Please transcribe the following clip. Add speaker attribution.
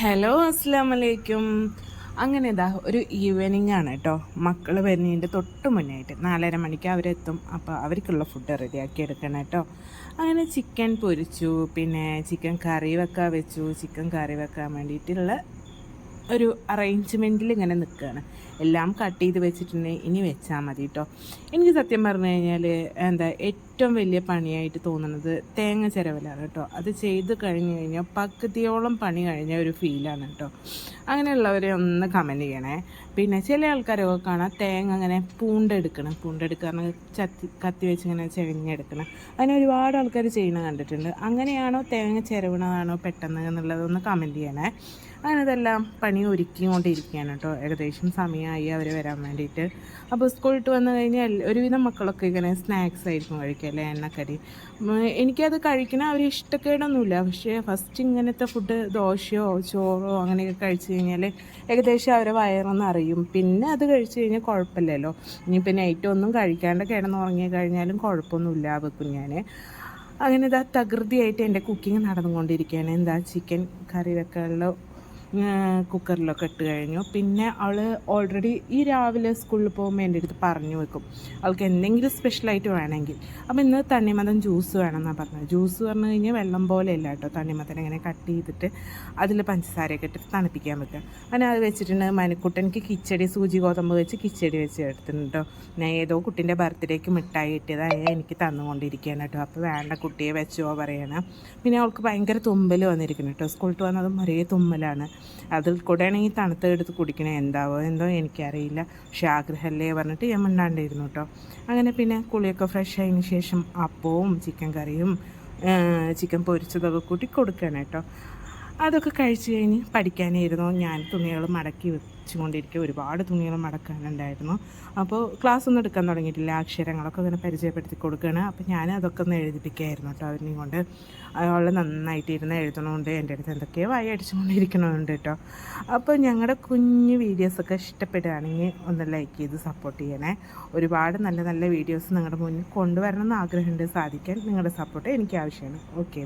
Speaker 1: Hello അസ്സാം വലൈക്കും അങ്ങനെ ഇതാ ഒരു ഈവനിങ് ആണ് കേട്ടോ മക്കൾ വരുന്നതിന്റെ തൊട്ട് മുന്നേ ആയിട്ട് നാലര മണിക്ക് അവരെത്തും. അപ്പോൾ അവർക്കുള്ള ഫുഡ് റെഡിയാക്കി എടുക്കണം കേട്ടോ അങ്ങനെ ചിക്കൻ പൊരിച്ചു പിന്നെ ചിക്കൻ കറി വെക്കാൻ വെച്ചു. ചിക്കൻ കറി വെക്കാൻ വേണ്ടിയിട്ടുള്ള ഒരു അറേഞ്ച്മെന്റിൽ ഇങ്ങനെ നിൽക്കുകയാണ് എല്ലാം കട്ട് ചെയ്ത് വെച്ചിട്ടുണ്ടെങ്കിൽ ഇനി വെച്ചാൽ മതി കേട്ടോ എനിക്ക് സത്യം പറഞ്ഞു കഴിഞ്ഞാൽ എന്താ ഏറ്റവും വലിയ പണിയായിട്ട് തോന്നുന്നത് തേങ്ങ ചിരവലാണ് കേട്ടോ അത് ചെയ്ത് കഴിഞ്ഞ് കഴിഞ്ഞാൽ പകുതിയോളം പണി കഴിഞ്ഞ ഒരു ഫീലാണ് കേട്ടോ അങ്ങനെയുള്ളവരെ ഒന്ന് കമന്റ് ചെയ്യണേ. പിന്നെ ചില ആൾക്കാരൊക്കെ കാണാം തേങ്ങ അങ്ങനെ പൂണ്ടെടുക്കണം. പൂണ്ടെടുക്കാറ് ചത്തി കത്തി വെച്ച് ഇങ്ങനെ ചെവിഞ്ഞെടുക്കണം അങ്ങനെ ഒരുപാട് ആൾക്കാർ ചെയ്യണ കണ്ടിട്ടുണ്ട്. അങ്ങനെയാണോ തേങ്ങ ചിരവണതാണോ പെട്ടെന്ന് എന്നുള്ളതൊന്ന് കമന്റ് ചെയ്യണേ. അങ്ങനെ ഇതെല്ലാം പണി ഒരുക്കിക്കൊണ്ടിരിക്കുകയാണ് കേട്ടോ. ഏകദേശം സമയമായി അവർ വരാൻ വേണ്ടിയിട്ട്. അപ്പോൾ സ്കൂളിട്ട് വന്നു കഴിഞ്ഞാൽ ഒരുവിധം മക്കളൊക്കെ ഇങ്ങനെ സ്നാക്സ് ആയിരിക്കും കഴിക്കുക അല്ലേ? എണ്ണക്കടി. എനിക്കത് കഴിക്കണ അവർ ഇഷ്ടക്കേടൊന്നുമില്ല. പക്ഷേ ഫസ്റ്റ് ഇങ്ങനത്തെ ഫുഡ് ദോശയോ ചോറോ അങ്ങനെയൊക്കെ കഴിച്ചു കഴിഞ്ഞാൽ ഏകദേശം അവരെ വയറൊന്നും അറിയും. പിന്നെ അത് കഴിച്ചു കഴിഞ്ഞാൽ കുഴപ്പമില്ലല്ലോ. ഇനിയിപ്പോൾ നൈറ്റ് ഒന്നും കഴിക്കാണ്ട് കിടന്നുറങ്ങി കഴിഞ്ഞാലും കുഴപ്പമൊന്നുമില്ല വെക്കും ഞാൻ അങ്ങനെ ഇതാ തകൃതിയായിട്ട് എന്റെ കുക്കിംഗ് നടന്നുകൊണ്ടിരിക്കുകയാണ്. എന്താ ചിക്കൻ കറി വെക്കാനുള്ള കുക്കറിലൊക്കെ ഇട്ട് കഴിഞ്ഞു. പിന്നെ അവൾ ഓൾറെഡി ഈ രാവിലെ സ്കൂളിൽ പോകുമ്പോൾ എന്റെ അടുത്ത് പറഞ്ഞു വെക്കും. അവൾക്ക് എന്തെങ്കിലും സ്പെഷ്യലായിട്ട് വേണമെങ്കിൽ. അപ്പോൾ ഇന്ന് തണ്ണിമത്തൻ ജ്യൂസ് വേണമെന്നാണ് പറഞ്ഞത്. ജ്യൂസ് പറഞ്ഞു കഴിഞ്ഞാൽ വെള്ളം പോലെയല്ല കേട്ടോ. തണ്ണിമത്തൻ ഇങ്ങനെ കട്ട് ചെയ്തിട്ട് അതിൽ പഞ്ചസാരയൊക്കെ ഇട്ടിട്ട് തണുപ്പിക്കാൻ വെക്കുക. അങ്ങനെ അത് വെച്ചിട്ടുണ്ട്. മനുക്കുട്ടനിക്ക് കിച്ചടി സൂചി ഗോതമ്പ് വെച്ച് കിച്ചടി വെച്ച് എടുത്തിട്ടുണ്ട് കേട്ടോ. ഞാൻ ഏതോ കുട്ടീന്റെ ബർത്ത്ഡേക്ക് മിഠായി കിട്ടിയതായ എനിക്ക് തന്നുകൊണ്ടിരിക്കുകയാണ് കേട്ടോ. അപ്പോൾ വേണ്ട കുട്ടിയെ വെച്ചോ പറയണം. പിന്നെ അവൾക്ക് ഭയങ്കര തുമ്പൽ വന്നിരിക്കുന്നു കേട്ടോ. സ്കൂളിൽ വന്നതും ഒരേ തുമ്മലാണ്. അതിൽ കൂടെ ആണെങ്കിൽ തണുത്ത് എടുത്ത് കുടിക്കണേ. എന്താവോ എന്തോ എനിക്കറിയില്ല. പക്ഷെ ആഗ്രഹമല്ലേ പറഞ്ഞിട്ട് ഞാൻ മിണ്ടാണ്ടിരുന്നു കേട്ടോ. അങ്ങനെ പിന്നെ കുളിയൊക്കെ ഫ്രഷ് ആയതിന് ശേഷം അപ്പവും ചിക്കൻ കറിയും ചിക്കൻ പൊരിച്ചതൊക്കെ കൂട്ടി കൊടുക്കണം കേട്ടോ. അതൊക്കെ കഴിച്ച് കഴിഞ്ഞ് പഠിക്കാനായിരുന്നു. ഞാൻ തുണികൾ മടക്കി വെച്ചുകൊണ്ടിരിക്കുക ഒരുപാട് തുണികൾ മടക്കാനുണ്ടായിരുന്നു. അപ്പോൾ ക്ലാസ് ഒന്നും എടുക്കാൻ തുടങ്ങിയിട്ടില്ല. അക്ഷരങ്ങളൊക്കെ അങ്ങനെ പരിചയപ്പെടുത്തി കൊടുക്കുകയാണ് അപ്പോൾ ഞാൻ അതൊക്കെ ഒന്ന് എഴുതിപ്പിക്കുകയായിരുന്നു കേട്ടോ അവരെയും കൊണ്ട്. അവൾ നന്നായിട്ട് ഇരുന്ന് എഴുതണമുണ്ട് എന്റെ അടുത്ത് എന്തൊക്കെയോ വായി അടിച്ചുകൊണ്ടിരിക്കണമുണ്ട് കേട്ടോ. അപ്പോൾ ഞങ്ങളുടെ കുഞ്ഞ് വീഡിയോസൊക്കെ ഇഷ്ടപ്പെടുകയാണെങ്കിൽ ഒന്ന് ലൈക്ക് ചെയ്ത് സപ്പോർട്ട് ചെയ്യണേ. ഒരുപാട് നല്ല നല്ല വീഡിയോസ് നിങ്ങളുടെ മുന്നിൽ കൊണ്ടുവരണം എന്ന് ആഗ്രഹമുണ്ട്. സാധിക്കാൻ നിങ്ങളുടെ സപ്പോർട്ട് എനിക്ക് ആവശ്യമാണ് ഓക്കെ